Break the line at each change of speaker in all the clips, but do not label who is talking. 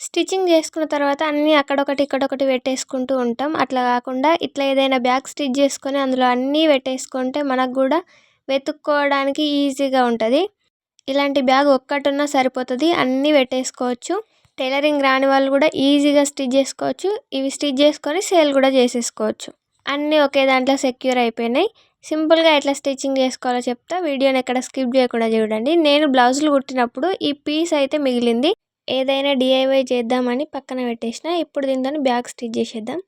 Stitching చేసుకున్న తర్వాత అన్నీ అక్కడొకటి ఇక్కడొకటి పెట్టేసుకుంటూ ఉంటాం. అట్లా కాకుండా ఇట్లా ఏదైనా బ్యాగ్ స్టిచ్ చేసుకొని అందులో అన్నీ పెట్టేసుకుంటే మనకు కూడా వెతుక్కోవడానికి ఈజీగా ఉంటుంది. ఇలాంటి బ్యాగ్ ఒక్కటున్నా సరిపోతుంది. అన్నీ పెట్టేసుకోవచ్చు. టైలరింగ్ రాని వాళ్ళు కూడా ఈజీగా స్టిచ్ చేసుకోవచ్చు. ఇవి స్టిచ్ చేసుకొని సేల్ కూడా చేసేసుకోవచ్చు. అన్నీ ఒకే దాంట్లో సెక్యూర్ అయిపోయినాయి. సింపుల్గా ఎట్లా స్టిచ్చింగ్ చేసుకోవాలో చెప్తా. వీడియోని ఎక్కడ స్కిప్ చేయకుండా చూడండి. నేను బ్లౌజులు కుట్టినప్పుడు ఈ పీస్ అయితే మిగిలింది. ఏదైనా డిఐవై చేద్దామని పక్కన పెట్టేసిన ఇప్పుడు దీంతో బ్యాగ్ స్టిచ్ చేసేద్దాం.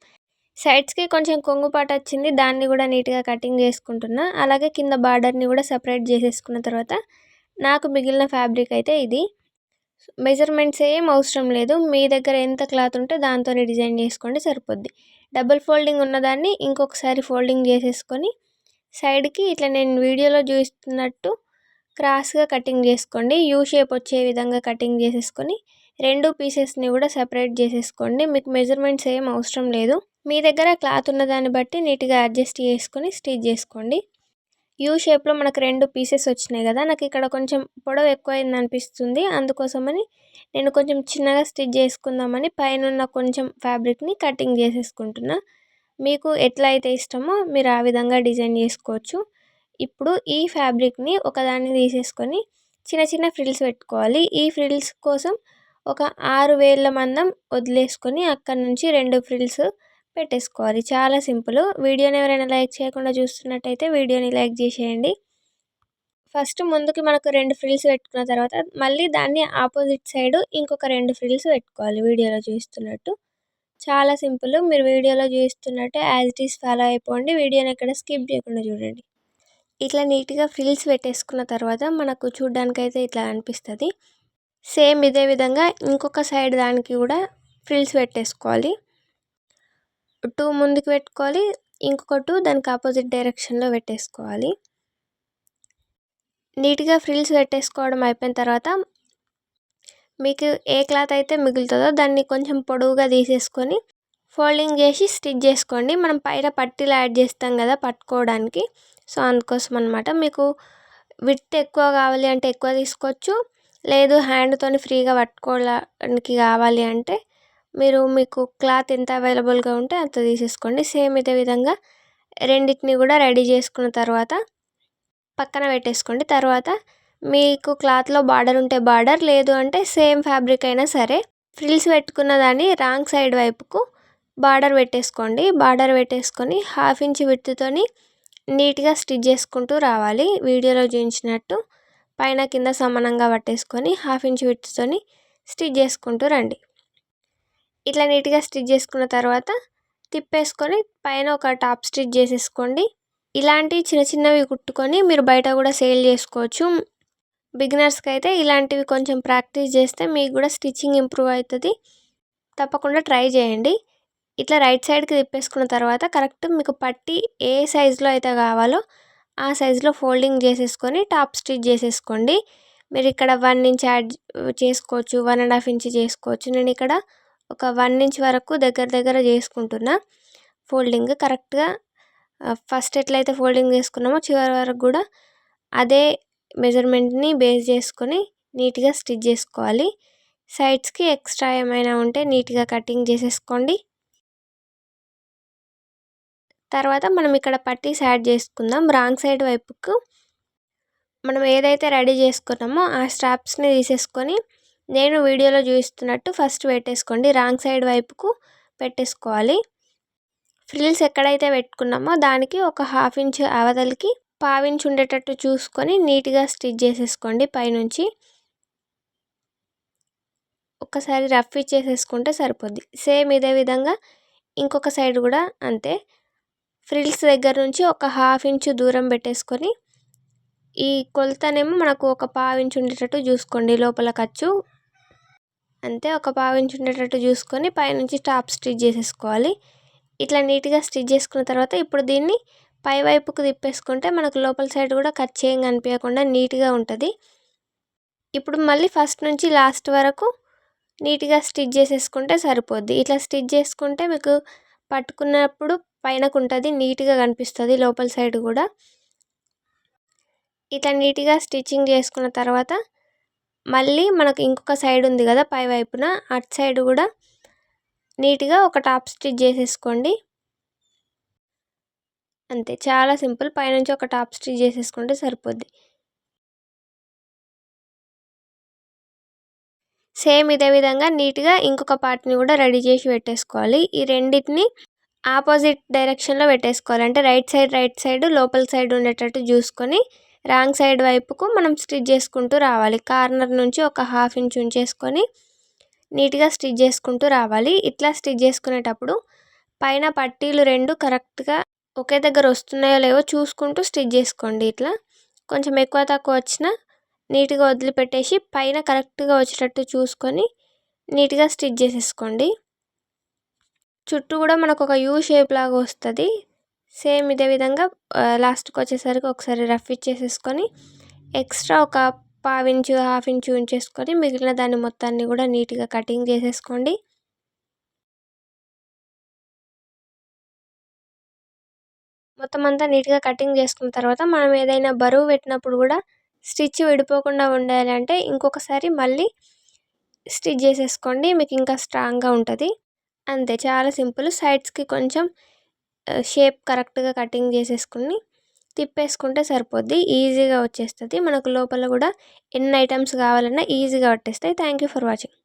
సైడ్స్కి కొంచెం కొంగుపాటు వచ్చింది దాన్ని కూడా నీట్గా కటింగ్ చేసుకుంటున్నా. అలాగే కింద బార్డర్ని కూడా సపరేట్ చేసేసుకున్న తర్వాత నాకు మిగిలిన ఫ్యాబ్రిక్ అయితే ఇది. మెజర్మెంట్స్ ఏం అవసరం లేదు మీ దగ్గర ఎంత క్లాత్ ఉంటే దాంతో డిజైన్ చేసుకోండి సరిపోద్ది. డబుల్ ఫోల్డింగ్ ఉన్నదాన్ని ఇంకొకసారి ఫోల్డింగ్ చేసేసుకొని సైడ్కి ఇట్లా నేను వీడియోలో చూస్తున్నట్టు క్రాస్గా కటింగ్ చేసుకోండి. యూ షేప్ వచ్చే విధంగా కటింగ్ చేసేసుకొని రెండు పీసెస్ని కూడా సపరేట్ చేసేసుకోండి. మీకు మెజర్మెంట్స్ ఏం అవసరం లేదు. మీ దగ్గర క్లాత్ ఉన్న దాన్ని బట్టి నీట్గా అడ్జస్ట్ చేసుకొని స్టిచ్ చేసుకోండి. యూ షేప్లో మనకు రెండు పీసెస్ వచ్చినాయి కదా నాకు ఇక్కడ కొంచెం పొడవు ఎక్కువైంది అనిపిస్తుంది. అందుకోసమని నేను కొంచెం చిన్నగా స్టిచ్ చేసుకుందామని పైన కొంచెం ఫ్యాబ్రిక్ని కటింగ్ చేసేసుకుంటున్నా. మీకు ఎట్లా అయితే ఇష్టమో మీరు ఆ విధంగా డిజైన్ చేసుకోవచ్చు. ఇప్పుడు ఈ ఫ్యాబ్రిక్ని ఒకదాన్ని తీసేసుకొని చిన్న చిన్న ఫ్రిల్స్ పెట్టుకోవాలి. ఈ ఫ్రిల్స్ కోసం ఒక ఆరు వేల మందం వదిలేసుకొని అక్కడ నుంచి రెండు ఫ్రిల్స్ పెట్టేసుకోవాలి. చాలా సింపుల్. వీడియోని ఎవరైనా లైక్ చేయకుండా చూస్తున్నట్టయితే వీడియోని లైక్ చేసేయండి. ఫస్ట్ ముందుకి మనకు రెండు ఫ్రిల్స్ పెట్టుకున్న తర్వాత మళ్ళీ దాన్ని ఆపోజిట్ సైడ్ ఇంకొక రెండు ఫ్రిల్స్ పెట్టుకోవాలి వీడియోలో చూస్తున్నట్టు. చాలా సింపుల్. మీరు వీడియోలో చూస్తున్నట్టు యాజ్ ఇట్ ఈస్ ఫాలో అయిపోండి. వీడియోని ఎక్కడ స్కిప్ చేయకుండా చూడండి. ఇట్లా నీట్గా ఫ్రిల్స్ పెట్టేసుకున్న తర్వాత మనకు చూడ్డానికైతే ఇట్లా అనిపిస్తుంది. సేమ్ ఇదే విధంగా ఇంకొక సైడ్ దానికి కూడా ఫ్రిల్స్ పెట్టేసుకోవాలి. టూ ముందుకు పెట్టుకోవాలి ఇంకొక టూ దానికి ఆపోజిట్ డైరెక్షన్లో పెట్టేసుకోవాలి. నీట్గా ఫ్రిల్స్ పెట్టేసుకోవడం అయిపోయిన తర్వాత మీకు ఏ క్లాత్ అయితే మిగులుతుందో దాన్ని కొంచెం పొడవుగా తీసేసుకొని ఫోల్డింగ్ చేసి స్టిచ్ చేసుకోండి. మనం పైన పట్టీలు యాడ్ చేస్తాం కదా పట్టుకోవడానికి. సో అందుకోసం అనమాట మీకు విత్ ఎక్కువ కావాలి అంటే ఎక్కువ తీసుకోవచ్చు. లేదు హ్యాండ్తో ఫ్రీగా పట్టుకోవడానికి కావాలి అంటే మీరు మీకు క్లాత్ ఎంత అవైలబుల్గా ఉంటే అంత తీసేసుకోండి. సేమ్ ఇదే విధంగా రెండింటిని కూడా రెడీ చేసుకున్న తర్వాత పక్కన పెట్టేసుకోండి. తర్వాత మీకు క్లాత్లో బార్డర్ ఉంటే బార్డర్ లేదు అంటే సేమ్ ఫ్యాబ్రిక్ అయినా సరే ఫ్రిల్స్ పెట్టుకున్న దాన్ని రాంగ్ సైడ్ వైపుకు బార్డర్ పెట్టేసుకోండి. బార్డర్ పెట్టేసుకొని హాఫ్ ఇంచ్ విత్తుతోని నీట్గా స్టిచ్ చేసుకుంటూ రావాలి. వీడియోలో చూపించినట్టు పైన కింద సమానంగా పట్టేసుకొని హాఫ్ ఇంచ్ విత్తుతోని స్టిచ్ చేసుకుంటూ రండి. ఇట్లా నీట్గా స్టిచ్ చేసుకున్న తర్వాత తిప్పేసుకొని పైన ఒక టాప్ స్టిచ్ చేసేసుకోండి. ఇలాంటి చిన్న చిన్నవి కుట్టుకొని మీరు బయట కూడా సేల్ చేసుకోవచ్చు. బిగినర్స్కి అయితే ఇలాంటివి కొంచెం ప్రాక్టీస్ చేస్తే మీకు కూడా స్టిచ్చింగ్ ఇంప్రూవ్ అవుతుంది. తప్పకుండా ట్రై చేయండి. ఇట్లా రైట్ సైడ్కి తిప్పేసుకున్న తర్వాత కరెక్ట్ మీకు పట్టి ఏ సైజులో అయితే కావాలో ఆ సైజులో ఫోల్డింగ్ చేసేసుకొని టాప్ స్టిచ్ చేసేసుకోండి. మీరు ఇక్కడ వన్ ఇంచ్ యాడ్ చేసుకోవచ్చు వన్ అండ్ హాఫ్ ఇంచ్ చేసుకోవచ్చు. నేను ఇక్కడ ఒక వన్ ఇంచ్ వరకు దగ్గర దగ్గర చేసుకుంటున్నా ఫోల్డింగ్. కరెక్ట్గా ఫస్ట్ ఎట్లయితే ఫోల్డింగ్ చేసుకున్నామో చివరి వరకు కూడా అదే మెజర్మెంట్ని బేస్ చేసుకొని నీట్గా స్టిచ్ చేసుకోవాలి. సైడ్స్కి ఎక్స్ట్రా ఏమైనా ఉంటే నీట్గా కటింగ్ చేసేసుకోండి. తర్వాత మనం ఇక్కడ పట్టీస్ యాడ్ చేసుకుందాం. రాంగ్ సైడ్ వైపుకు మనం ఏదైతే రెడీ చేసుకున్నామో ఆ స్ట్రాప్స్ని తీసేసుకొని నేను వీడియోలో చూపిస్తున్నట్టు ఫస్ట్ పెట్టేసుకోండి. రాంగ్ సైడ్ వైపుకు పెట్టేసుకోవాలి. ఫ్రిల్స్ ఎక్కడైతే పెట్టుకున్నామో దానికి ఒక హాఫ్ ఇంచ్ అవతలికి పావించి ఉండేటట్టు చూసుకొని నీట్గా స్టిచ్ చేసేసుకోండి పైనుంచి. ఒకసారి రఫ్ ఇచ్చేసేసుకుంటే సరిపోద్ది. సేమ్ ఇదే విధంగా ఇంకొక సైడ్ కూడా అంతే. ఫ్రిల్స్ దగ్గర నుంచి ఒక హాఫ్ ఇంచు దూరం పెట్టేసుకొని ఈ కొలతనేమో మనకు ఒక పావు ఇంచు ఉండేటట్టు చూసుకోండి లోపల ఖర్చు. అంతే ఒక పావు ఇంచు ఉండేటట్టు చూసుకొని పైనుంచి టాప్ స్టిచ్ చేసేసుకోవాలి. ఇట్లా నీట్గా స్టిచ్ చేసుకున్న తర్వాత ఇప్పుడు దీన్ని పై వైపుకు తిప్పేసుకుంటే మనకు లోపల సైడ్ కూడా కట్ చేయం కనిపించకుండా నీట్గా ఉంటుంది. ఇప్పుడు మళ్ళీ ఫస్ట్ నుంచి లాస్ట్ వరకు నీట్గా స్టిచ్ చేసేసుకుంటే సరిపోద్ది. ఇట్లా స్టిచ్ చేసుకుంటే మీకు పట్టుకున్నప్పుడు పైనకు ఉంటుంది నీట్గా కనిపిస్తుంది లోపల సైడ్ కూడా. ఇట్లా నీట్గా స్టిచ్చింగ్ చేసుకున్న తర్వాత మళ్ళీ మనకు ఇంకొక సైడ్ ఉంది కదా పై వైపున అటు సైడ్ కూడా నీట్గా ఒక టాప్ స్టిచ్ చేసేసుకోండి. అంతే చాలా సింపుల్. పైనుంచి ఒక టాప్ స్టిచ్ చేసేసుకుంటే సరిపోద్ది. సేమ్ ఇదే విధంగా నీట్గా ఇంకొక పార్ట్ని కూడా రెడీ చేసి పెట్టేసుకోవాలి. ఈ రెండింటిని ఆపోజిట్ డైరెక్షన్లో పెట్టేసుకోవాలి. అంటే రైట్ సైడ్ రైట్ సైడ్ లోపల సైడ్ ఉండేటట్టు చూసుకొని రాంగ్ సైడ్ వైపుకు మనం స్టిచ్ చేసుకుంటూ రావాలి. కార్నర్ నుంచి ఒక హాఫ్ ఇంచ్ ఉంచేసుకొని నీట్గా స్టిచ్ చేసుకుంటూ రావాలి. ఇట్లా స్టిచ్ చేసుకునేటప్పుడు పైన పట్టీలు రెండు కరెక్ట్గా ఒకే దగ్గర వస్తున్నాయో లేవో చూసుకుంటూ స్టిచ్ చేసుకోండి ఇట్లా. కొంచెం ఎక్కువ తక్కువ వచ్చినా నీట్గా వదిలిపెట్టేసి పైన కరెక్ట్గా వచ్చేటట్టు చూసుకొని నీట్గా స్టిచ్ చేసేసుకోండి. చుట్టూ కూడా మనకు ఒక యూ షేప్ లాగా వస్తుంది. సేమ్ ఇదే విధంగా లాస్ట్కి వచ్చేసరికి ఒకసారి రఫ్ ఇచ్చేసేసుకొని ఎక్స్ట్రా ఒక పావు ఇంచు హాఫ్ ఇంచు ఉంచేసుకొని మిగిలిన దాన్ని మొత్తాన్ని కూడా నీట్గా కటింగ్ చేసేసుకోండి. మొత్తం అంతా నీట్గా కటింగ్ చేసుకున్న తర్వాత మనం ఏదైనా బరువు పెట్టినప్పుడు కూడా స్టిచ్ విడిపోకుండా ఉండాలంటే ఇంకొకసారి మళ్ళీ స్టిచ్ చేసేసుకోండి మీకు ఇంకా స్ట్రాంగ్గా ఉంటుంది. అంతే చాలా సింపుల్. సైడ్స్కి కొంచెం షేప్ కరెక్ట్గా కటింగ్ చేసేసుకుని తిప్పేసుకుంటే సరిపోద్ది. ఈజీగా వచ్చేస్తుంది. మనకు లోపల కూడా ఎన్ని ఐటమ్స్ కావాలన్నా ఈజీగా పట్టేస్తాయి. Thank you for watching.